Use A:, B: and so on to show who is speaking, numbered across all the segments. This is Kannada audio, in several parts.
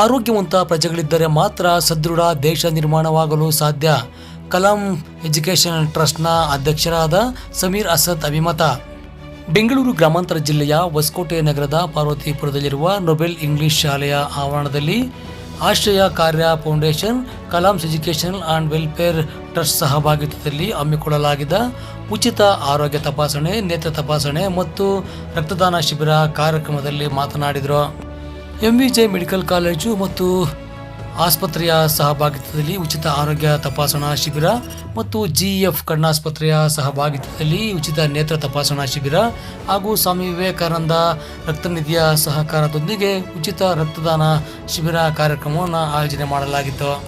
A: ಆರೋಗ್ಯವಂತ ಪ್ರಜೆಗಳಿದ್ದರೆ ಮಾತ್ರ ಸದೃಢ ದೇಶ ನಿರ್ಮಾಣವಾಗಲು ಸಾಧ್ಯ. ಕಲಾಂ ಎಜುಕೇಷನ್ ಟ್ರಸ್ಟ್ನ ಅಧ್ಯಕ್ಷರಾದ ಸಮೀರ್ ಅಸದ್ ಅಭಿಮತ. ಬೆಂಗಳೂರು ಗ್ರಾಮಾಂತರ ಜಿಲ್ಲೆಯ ಹೊಸಕೋಟೆ ನಗರದ ಪಾರ್ವತಿಪುರದಲ್ಲಿರುವ ನೊಬೆಲ್ ಇಂಗ್ಲಿಷ್ ಶಾಲೆಯ ಆವರಣದಲ್ಲಿ Ashraya Karya foundation Kalam's education and welfare trust ಸಹಭಾಗಿತ್ವದಲ್ಲಿ ಹಮ್ಮಿಕೊಳ್ಳಲಾಗಿದ್ದ ಉಚಿತ ಆರೋಗ್ಯ ತಪಾಸಣೆ, ನೇತ್ರ ತಪಾಸಣೆ ಮತ್ತು ರಕ್ತದಾನ ಶಿಬಿರ ಕಾರ್ಯಕ್ರಮದಲ್ಲಿ ಮಾತನಾಡಿದರು. ಎಂವಿಜೆ ಮೆಡಿಕಲ್ ಕಾಲೇಜು ಮತ್ತು ಆಸ್ಪತ್ರೆಯ ಸಹಭಾಗಿತ್ವದಲ್ಲಿ ಉಚಿತ ಆರೋಗ್ಯ ತಪಾಸಣಾ ಶಿಬಿರ ಮತ್ತು ಜಿಎಫ್ ಕಣ್ಣಾಸ್ಪತ್ರೆಯ ಸಹಭಾಗಿತ್ವದಲ್ಲಿ ಉಚಿತ ನೇತ್ರ ತಪಾಸಣಾ ಶಿಬಿರ ಹಾಗೂ ಸ್ವಾಮಿ ವಿವೇಕಾನಂದ ರಕ್ತನಿಧಿಯ ಸಹಕಾರದೊಂದಿಗೆ ಉಚಿತ ರಕ್ತದಾನ ಶಿಬಿರ ಕಾರ್ಯಕ್ರಮವನ್ನು ಆಯೋಜನೆ ಮಾಡಲಾಗಿತ್ತು.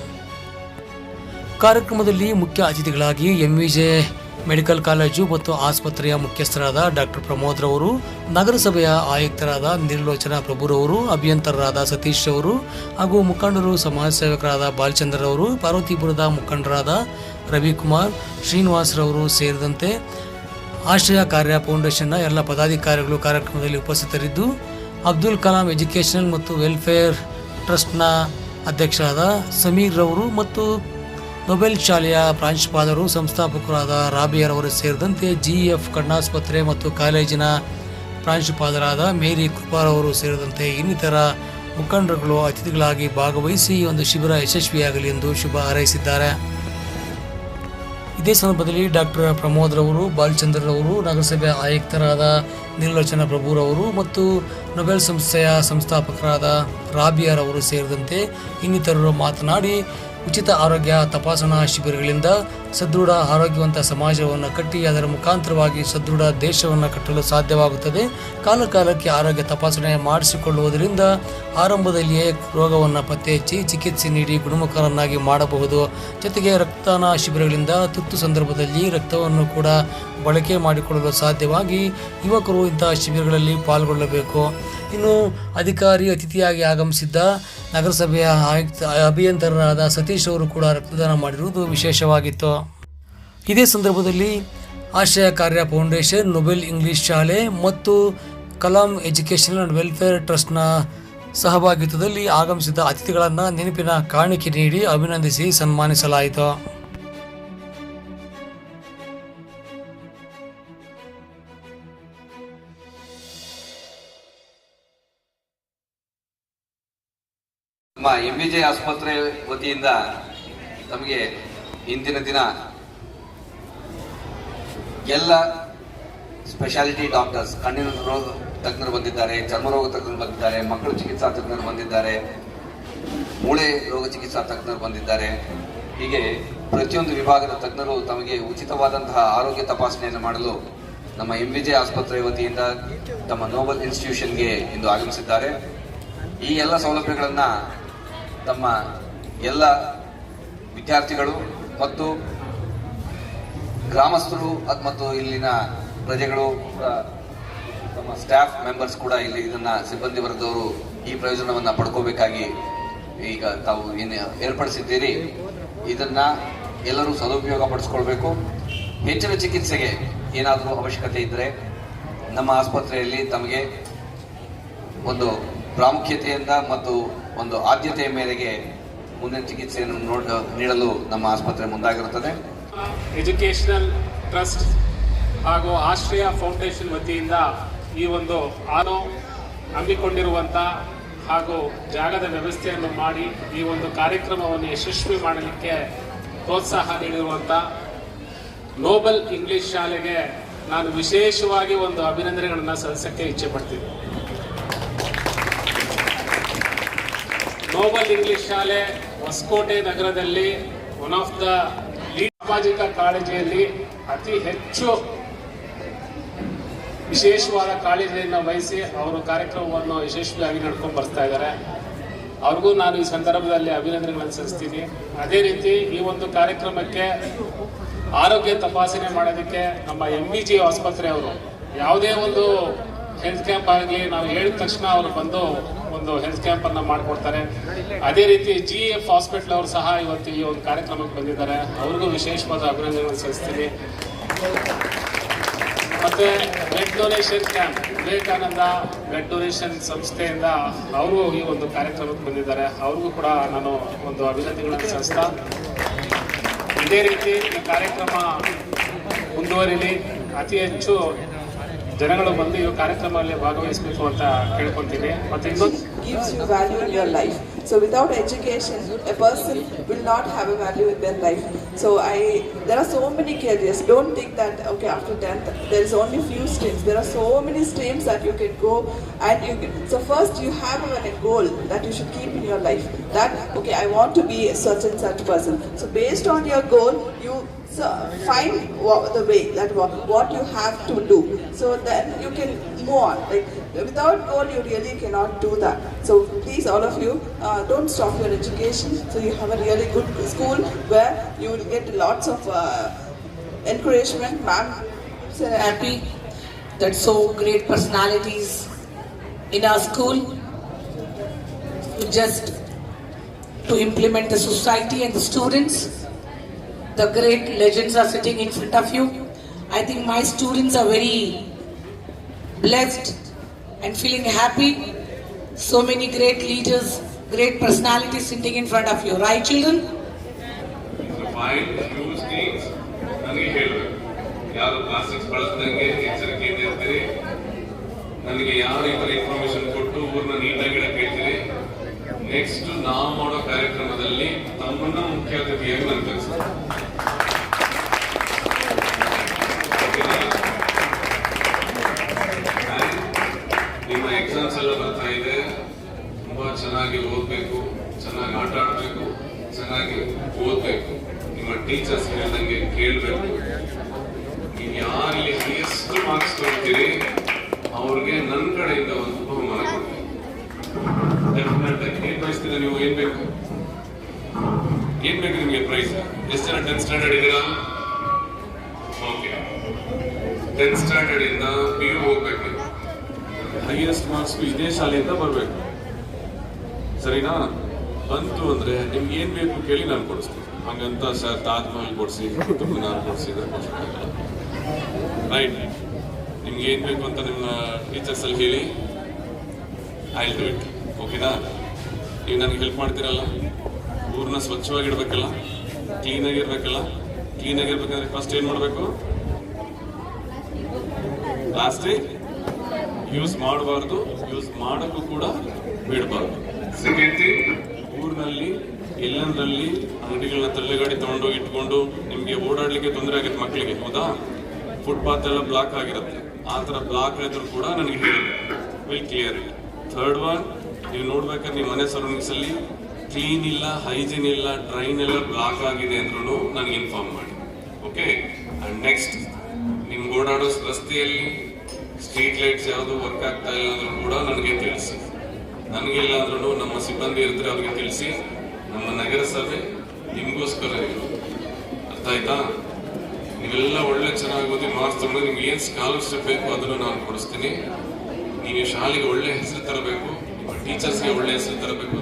A: ಕಾರ್ಯಕ್ರಮದಲ್ಲಿ ಮುಖ್ಯ ಅತಿಥಿಗಳಾಗಿ ಎಂವಿಜೆ ಮೆಡಿಕಲ್ ಕಾಲೇಜು ಮತ್ತು ಆಸ್ಪತ್ರೆಯ ಮುಖ್ಯಸ್ಥರಾದ ಡಾಕ್ಟರ್ ಪ್ರಮೋದ್ ರವರು, ನಗರಸಭೆಯ ಆಯುಕ್ತರಾದ ನಿರ್ಲೋಚನಾ ಪ್ರಭುರವರು ಅಭಿಯಂತರರಾದ ಸತೀಶ್ ರವರು ಹಾಗೂ ಮುಖಂಡರು, ಸಮಾಜ ಸೇವಕರಾದ ಬಾಲಚಂದ್ರ ಅವರು ಪಾರ್ವತಿಪುರದ ಮುಖಂಡರಾದ ರವಿಕುಮಾರ್, ಶ್ರೀನಿವಾಸ್ ರವರು ಸೇರಿದಂತೆ ಆಶ್ರಯ ಕಾರ್ಯ ಫೌಂಡೇಶನ್ನ ಎಲ್ಲ ಪದಾಧಿಕಾರಿಗಳು ಕಾರ್ಯಕ್ರಮದಲ್ಲಿ ಉಪಸ್ಥಿತರಿದ್ದು, ಅಬ್ದುಲ್ ಕಲಾಂ ಎಜುಕೇಷನಲ್ ಮತ್ತು ವೆಲ್ಫೇರ್ ಟ್ರಸ್ಟ್ನ ಅಧ್ಯಕ್ಷರಾದ ಸಮೀರ್ ರವರು ಮತ್ತು ನೊಬೆಲ್ ಶಾಲೆಯ ಪ್ರಾಂಶುಪಾಲರು, ಸಂಸ್ಥಾಪಕರಾದ ರಾಬಿಯರವರು ಸೇರಿದಂತೆ ಜಿಎಫ್ ಕಣ್ಣಾಸ್ಪತ್ರೆ ಮತ್ತು ಕಾಲೇಜಿನ ಪ್ರಾಂಶುಪಾಲರಾದ ಮೇರಿ ಕೃಪಾರವರು ಸೇರಿದಂತೆ ಇನ್ನಿತರ ಮುಖಂಡರುಗಳು ಅತಿಥಿಗಳಾಗಿ ಭಾಗವಹಿಸಿ ಒಂದು ಶಿಬಿರ ಯಶಸ್ವಿಯಾಗಲಿ ಎಂದು ಶುಭ ಹಾರೈಸಿದ್ದಾರೆ. ಇದೇ ಸಂದರ್ಭದಲ್ಲಿ ಡಾಕ್ಟರ್ ಪ್ರಮೋದ್ ರವರು, ಬಾಲಚಂದ್ರ ರವರು, ನಗರಸಭೆ ಆಯುಕ್ತರಾದ ನಿರ್ಲೋಚನ ಪ್ರಭುರವರು ಮತ್ತು ನೊಬೆಲ್ ಸಂಸ್ಥೆಯ ಸಂಸ್ಥಾಪಕರಾದ ರಾಬಿಯರ್ ಅವರು ಸೇರಿದಂತೆ ಇನ್ನಿತರರು ಮಾತನಾಡಿ ಉಚಿತ ಆರೋಗ್ಯ ತಪಾಸಣಾ ಶಿಬಿರಗಳಿಂದ ಸದೃಢ ಆರೋಗ್ಯವಂತ ಸಮಾಜವನ್ನು ಕಟ್ಟಿ ಅದರ ಮುಖಾಂತರವಾಗಿ ಸದೃಢ ದೇಶವನ್ನು ಕಟ್ಟಲು ಸಾಧ್ಯವಾಗುತ್ತದೆ. ಕಾಲ ಕಾಲಕ್ಕೆ ಆರೋಗ್ಯ ತಪಾಸಣೆ ಮಾಡಿಸಿಕೊಳ್ಳುವುದರಿಂದ ಆರಂಭದಲ್ಲಿಯೇ ರೋಗವನ್ನು ಪತ್ತೆ ಹಚ್ಚಿ ಚಿಕಿತ್ಸೆ ನೀಡಿ ಗುಣಮುಖರನ್ನಾಗಿ ಮಾಡಬಹುದು. ಜೊತೆಗೆ ರಕ್ತದಾನ ಶಿಬಿರಗಳಿಂದ ತುರ್ತು ಸಂದರ್ಭದಲ್ಲಿ ರಕ್ತವನ್ನು ಕೂಡ ಬಳಕೆ ಮಾಡಿಕೊಳ್ಳಲು ಸಾಧ್ಯವಾಗಿ ಯುವಕರು ಇಂತಹ ಶಿಬಿರಗಳಲ್ಲಿ ಪಾಲ್ಗೊಳ್ಳಬೇಕು. ಇನ್ನು ಅಧಿಕಾರಿ ಅತಿಥಿಯಾಗಿ ಆಗಮಿಸಿದ್ದ ನಗರಸಭೆಯ ಆಯುಕ್ತ, ಅಭಿಯಂತರರಾದ ಸತೀಶ್ ಅವರು ಕೂಡ ರಕ್ತದಾನ ಮಾಡಿರುವುದು ವಿಶೇಷವಾಗಿತ್ತು. ಇದೇ ಸಂದರ್ಭದಲ್ಲಿ ಆಶ್ರಯ ಕಾರ್ಯ ಫೌಂಡೇಶನ್, ನೊಬೆಲ್ ಇಂಗ್ಲಿಷ್ ಶಾಲೆ ಮತ್ತು ಕಲಾಂ ಎಜುಕೇಷನ್ ಆ್ಯಂಡ್ ವೆಲ್ಫೇರ್ ಟ್ರಸ್ಟ್ನ ಸಹಭಾಗಿತ್ವದಲ್ಲಿ ಆಗಮಿಸಿದ ಅತಿಥಿಗಳನ್ನು ನೆನಪಿನ ಕಾಣಿಕೆ ನೀಡಿ ಅಭಿನಂದಿಸಿ ಸನ್ಮಾನಿಸಲಾಯಿತು.
B: ನಮ್ಮ ಎಂ ಜೆ ಆಸ್ಪತ್ರೆ ವತಿಯಿಂದ ನಮಗೆ ಇಂದಿನ ದಿನ ಎಲ್ಲ ಸ್ಪೆಷಾಲಿಟಿ ಡಾಕ್ಟರ್ಸ್ ಕಣ್ಣಿನ ರೋಗ ತಜ್ಞರು ಬಂದಿದ್ದಾರೆ ಚರ್ಮರೋಗ ತಜ್ಞರು ಬಂದಿದ್ದಾರೆ, ಮಕ್ಕಳು ಚಿಕಿತ್ಸಾ ತಜ್ಞರು ಬಂದಿದ್ದಾರೆ, ಮೂಳೆ ರೋಗ ಚಿಕಿತ್ಸಾ ತಜ್ಞರು ಬಂದಿದ್ದಾರೆ. ಹೀಗೆ ಪ್ರತಿಯೊಂದು ವಿಭಾಗದ ತಜ್ಞರು ತಮಗೆ ಉಚಿತವಾದಂತಹ ಆರೋಗ್ಯ ತಪಾಸಣೆಯನ್ನು ಮಾಡಲು ನಮ್ಮ ಎಂ ಜೆ ಆಸ್ಪತ್ರೆ ವತಿಯಿಂದ ತಮ್ಮ ನೋಬಲ್ ಇನ್ಸ್ಟಿಟ್ಯೂಷನ್ಗೆ ಇಂದು ಆಗಮಿಸಿದ್ದಾರೆ. ಈ ಎಲ್ಲ ಸೌಲಭ್ಯಗಳನ್ನ ತಮ್ಮ ಎಲ್ಲ ವಿದ್ಯಾರ್ಥಿಗಳು ಮತ್ತು ಗ್ರಾಮಸ್ಥರು ಮತ್ತು ಇಲ್ಲಿನ ಪ್ರಜೆಗಳು ಕೂಡ, ತಮ್ಮ ಸ್ಟಾಫ್ ಮೆಂಬರ್ಸ್ ಕೂಡ ಇಲ್ಲಿ ಇದನ್ನ ಸಿಬ್ಬಂದಿ ವರ್ಗದವರು ಈ ಪ್ರಯೋಜನವನ್ನು ಪಡ್ಕೋಬೇಕಾಗಿ ಈಗ ತಾವು ಏನು ಏರ್ಪಡಿಸಿದ್ದೀರಿ. ಇದನ್ನ ಎಲ್ಲರೂ ಸದುಪಯೋಗ ಪಡಿಸ್ಕೊಳ್ಬೇಕು. ಹೆಚ್ಚಿನ ಚಿಕಿತ್ಸೆಗೆ ಏನಾದರೂ ಅವಶ್ಯಕತೆ ಇದ್ದರೆ ನಮ್ಮ ಆಸ್ಪತ್ರೆಯಲ್ಲಿ ತಮಗೆ ಒಂದು ಪ್ರಾಮುಖ್ಯತೆಯಿಂದ ಮತ್ತು ಒಂದು ಆದ್ಯತೆಯ ಮೇರೆಗೆ ಮುಂದಿನ ಚಿಕಿತ್ಸೆಯನ್ನು ನೋಡ, ನೀಡಲು ನಮ್ಮ ಆಸ್ಪತ್ರೆ ಮುಂದಾಗಿರುತ್ತದೆ.
C: ಎಜುಕೇಷನಲ್ ಟ್ರಸ್ಟ್ ಹಾಗೂ ಆಶ್ರಯ ಫೌಂಡೇಶನ್ ವತಿಯಿಂದ ಈ ಒಂದು ಆನೋ ಹಮ್ಮಿಕೊಂಡಿರುವಂಥ ಹಾಗೂ ಜಾಗದ ವ್ಯವಸ್ಥೆಯನ್ನು ಮಾಡಿ ಈ ಒಂದು ಕಾರ್ಯಕ್ರಮವನ್ನು ಯಶಸ್ವಿ ಮಾಡಲಿಕ್ಕೆ ಪ್ರೋತ್ಸಾಹ ನೀಡಿರುವಂಥ ನೋಬಲ್ ಇಂಗ್ಲಿಷ್ ಶಾಲೆಗೆ ನಾನು ವಿಶೇಷವಾಗಿ ಒಂದು ಅಭಿನಂದನೆಗಳನ್ನು ಸಲ್ಲಿಸಕ್ಕೆ ಇಚ್ಛೆ ಪಡ್ತೀನಿ. ನೋಬಲ್ ಇಂಗ್ಲಿಷ್ ಶಾಲೆ ಹೊಸಕೋಟೆ ನಗರದಲ್ಲಿ ಒನ್ ಆಫ್ ದ ಸಾಮಾಜಿಕ ಕಾಳಜಿಯಲ್ಲಿ ಅತಿ ಹೆಚ್ಚು ವಿಶೇಷವಾದ ಕಾಳಜಿಯನ್ನು ವಹಿಸಿ ಅವರು ಕಾರ್ಯಕ್ರಮವನ್ನು ಯಶಸ್ವಿಯಾಗಿ ನಡ್ಕೊಂಡು ಬರ್ತಾ ಇದ್ದಾರೆ. ಅವ್ರಿಗೂ ನಾನು ಈ ಸಂದರ್ಭದಲ್ಲಿ ಅಭಿನಂದನೆಗಳನ್ನು ಸಲ್ಲಿಸ್ತೀನಿ. ಅದೇ ರೀತಿ ಈ ಒಂದು ಕಾರ್ಯಕ್ರಮಕ್ಕೆ ಆರೋಗ್ಯ ತಪಾಸಣೆ ಮಾಡೋದಕ್ಕೆ ನಮ್ಮ ಎಂ ವಿ ಜಿ ಆಸ್ಪತ್ರೆ ಅವರು ಯಾವುದೇ ಒಂದು ಹೆಲ್ತ್ ಕ್ಯಾಂಪ್ ಆಗಲಿ, ನಾವು ಹೇಳಿದ ತಕ್ಷಣ ಅವರು ಬಂದು ಒಂದು ಹೆಲ್ತ್ ಕ್ಯಾಂಪ್ ಅನ್ನ ಮಾಡಿಕೊಡ್ತಾರೆ. ಅದೇ ರೀತಿ ಜಿ ಎಫ್ ಹಾಸ್ಪಿಟಲ್ ಅವರು ಸಹ ಇವತ್ತು ಈ ಒಂದು ಕಾರ್ಯಕ್ರಮಕ್ಕೆ ಬಂದಿದ್ದಾರೆ. ಅವ್ರಿಗೂ ವಿಶೇಷವಾದ ಅಭಿನಂದನೆಗಳನ್ನು ಸಲ್ಲಿಸ್ತೀನಿ. ಮತ್ತೆ blood donation camp Vivekananda blood donation ಸಂಸ್ಥೆಯಿಂದ ಅವರು ಈ ಒಂದು ಕಾರ್ಯಕ್ರಮಕ್ಕೆ ಬಂದಿದ್ದಾರೆ. ಅವ್ರಿಗೂ ಕೂಡ ನಾನು ಒಂದು ಅಭಿನಂದನೆಗಳನ್ನು ಸಲ್ಲಿಸ್ತಾ ಇದೇ ರೀತಿ ಈ ಕಾರ್ಯಕ್ರಮ ಮುಂದುವರಿಲಿ. ಅತಿ ಹೆಚ್ಚು ಜನಗಳು ಬಂದು ಈ ಕಾರ್ಯಕ್ರಮದಲ್ಲಿ ಭಾಗವಹಿಸಬೇಕು ಅಂತ ಕೇಳ್ಕೊತೀನಿ ಮತ್ತೆ ಇನ್ನೊಂದು
D: gives you value in your life. So without education, a person will not have a value in their life. So I, there are so many careers. Don't think that okay after tenth there is only few streams. There are so many streams that you can go, and you can, so first you have a goal that you should keep in your life. That okay I want to be a and such person. So based on your goal, you so find the way that what, you have to do. So then you can move on. Like without goal, you really cannot do that. So please, all of you, uh, don't stop your education. So you have a really good school where you will get lots of uh, encouragement, ma'am.
E: Happy that so great personalities in our school just to implement the society and the students. The great legends are sitting in front of you. I think my students are very blessed and feeling happy. So many great leaders, great personalities sitting in front of you, right, children?
F: Fine use things ನನಗೆ ಹೇಳಬೇಕು ಯಾರು ಪ್ಲಾಸ್ಟಿಕ್ಸ್ ಬಳಸ್ದಂಗೆ ಎಚ್ಚರಿಕೆಯಿಂದ ಇರ್ತೀರಿ ನನಗೆ ಯಾರು ಈ ಥರ ಇನ್ಫಾರ್ಮೇಶನ್ ಕೊಟ್ಟು ಊರನ್ನ ನೀಟಾಗಿ ಇಡಕ್ಕೆ ಹೇಳ್ತೀರಿ ನೆಕ್ಸ್ಟ್ ನಾವು ಮಾಡೋ ಕಾರ್ಯಕ್ರಮದಲ್ಲಿ ತಮ್ಮನ್ನ ಮುಖ್ಯ ಅತಿಥಿಯಾಗಿ ನಾನು? ನಿಮ್ಮ ಎಕ್ಸಾಮ್ಸ್ ಎಲ್ಲ ಬರ್ತಾ ಇದೆ. ತುಂಬಾ ಚೆನ್ನಾಗಿ ಓದ್ಬೇಕು, ಚೆನ್ನಾಗಿ ಆಟ ಆಡ್ಬೇಕು, ಚೆನ್ನಾಗಿ ಓದ್ಬೇಕು. ನಿಮ್ಮ ಟೀಚರ್ಸ್ ಹೇಳ್ದಂಗೆ ಕೇಳಬೇಕು ನೀವು ಯಾರಲ್ಲಿ ಹೈಯೆಸ್ಟ್ ಮಾರ್ಕ್ಸ್ ತೊಗೊಳ್ತೀರಿ ಅವ್ರಿಗೆ ನನ್ನ ಕಡೆಯಿಂದ ಒಂದು ಬಹುಮಾನ ಕೊಡ್ತೀನಿ ಡೆಫಿನೆಟ್ ಆಗಿ ಏನ್ ಬಯಸ್ತೀರ ನೀವು? ಏನ್ ಬೇಕು? ಏನ್ ಬೇಕು ನಿಮಗೆ ಪ್ರೈಸ್ ಎಷ್ಟು ಜನ ಟೆಂತ್ ಸ್ಟ್ಯಾಂಡರ್ಡ್ ಇದ್ದೀರಾ? ಓಕೆ ಟೆಂತ್ ಸ್ಟ್ಯಾಂಡರ್ಡ್ ಇಂದ ಪಿ ಯು ಹೋಗ್ಬೇಕು. ಹೈಯೆಸ್ಟ್ ಮಾರ್ಕ್ಸ್ ಇದೇ ಶಾಲೆಯಿಂದ ಬರಬೇಕು. ಸರಿನಾ? ಬಂತು ಅಂದ್ರೆ ನಿಮ್ಗೆ ಏನ್ ಬೇಕು ಕೇಳಿ ನಾನು ಕೊಡಿಸ್ತೀನಿ. ಹಂಗಂತ ಸರ್ ತಾಜ್ ಮಹಲ್ ಕೊಡಿಸಿ, ಕುತುಬ್ ಮಿನಾರ್ ಕೊಡಿಸಿ ರೈಟ್ ನಿಮ್ಗೆ ಏನ್ ಬೇಕು ಅಂತ ನಿಮ್ಮ ಟೀಚರ್ಸ್ ಅಲ್ಲಿ ಹೇಳಿ. ಐ ಡೂ ಇಟ್ ಓಕೆನಾ ನೀವು ನನಗೆ ಹೆಲ್ಪ್ ಮಾಡ್ತೀರಲ್ಲ? ಊರನ್ನ ಸ್ವಚ್ಛವಾಗಿಡ್ಬೇಕಲ್ಲ? ಕ್ಲೀನ್ ಆಗಿರ್ಬೇಕಲ್ಲ? ಕ್ಲೀನ್ ಇರ್ಬೇಕಂದ್ರೆ ಫಸ್ಟ್ ಏನು ಮಾಡಬೇಕು? ಪ್ಲಾಸ್ಟಿಕ್ ಯೂಸ್ ಮಾಡಬಾರ್ದು ಯೂಸ್ ಮಾಡೋಕ್ಕೂ ಕೂಡ ಬಿಡಬಾರ್ದು. ಸೆಕೆಂಡ್ ಥಿಂಗ್ ಊರಿನಲ್ಲಿ, ಎಲ್ಲಂದ್ರಲ್ಲಿ ಅಂಗಡಿಗಳನ್ನ ತಳ್ಳೆಗಾಡಿ ತೊಗೊಂಡು ಇಟ್ಕೊಂಡು ನಿಮಗೆ ಓಡಾಡಲಿಕ್ಕೆ ತೊಂದರೆ ಆಗುತ್ತೆ ಮಕ್ಕಳಿಗೆ ಹೌದಾ? ಫುಟ್ಪಾತ್ ಎಲ್ಲ ಬ್ಲಾಕ್ ಆಗಿರುತ್ತೆ. ಆ ಥರ ಬ್ಲಾಕ್ ಆದರೂ ಕೂಡ ನನಗೆ ಹೇಳಿ ವಿಲ್ ಕ್ಲಿಯರ್ ಥರ್ಡ್ ಒನ್ ನೀವು ನೋಡ್ಬೇಕಾದ್ರೆ ನಿಮ್ಮ ಮನೆ ಸರೌಂಡಿಂಗ್ಸ್ ಅಲ್ಲಿ ಕ್ಲೀನ್ ಇಲ್ಲ ಹೈಜೀನ್ ಇಲ್ಲ ಡ್ರೈನ್ ಎಲ್ಲ ಬ್ಲಾಕ್ ಆಗಿದೆ ಅಂದ್ರೂ ನನಗೆ ಇನ್ಫಾರ್ಮ್ ಮಾಡಿ. ಓಕೆ ಅಂಡ್ ನೆಕ್ಸ್ಟ್ ನಿಮ್ಗೆ ಓಡಾಡೋ ರಸ್ತೆಯಲ್ಲಿ ಸ್ಟ್ರೀಟ್ ಲೈಟ್ಸ್ ಯಾವುದು ವರ್ಕ್ ಆಗ್ತಾ ಇಲ್ಲ ಅಂದ್ರೂ ಕೂಡ ನನಗೆ ತಿಳಿಸಿ. ನನಗಿಲ್ಲ ಅಂದ್ರೂ ನಮ್ಮ ಸಿಬ್ಬಂದಿ ಇರ್ತಾರೆ ಅವ್ರಿಗೆ ತಿಳಿಸಿ. ನಮ್ಮ ನಗರಸಭೆ ನಿಮಗೋಸ್ಕರ ಇರೋದು ಅರ್ಥ ಆಯ್ತಾ? ನೀವೆಲ್ಲ ಒಳ್ಳೆ ಚೆನ್ನಾಗಿ ಓದಿ ಮಾರ್ಕ್ಸ್ ನಿಮ್ಗೆ ಏನು ಸ್ಕಾಲರ್ಶಿಪ್ ಬೇಕು ಅದನ್ನು ನಾನು ಕೊಡಿಸ್ತೀನಿ. ನೀವು ಶಾಲೆಗೆ ಒಳ್ಳೆ ಹೆಸರು ತರಬೇಕು. ಟೀಚರ್ಸ್ಗೆ ಒಳ್ಳೆ ಹೆಸರು ತರಬೇಕು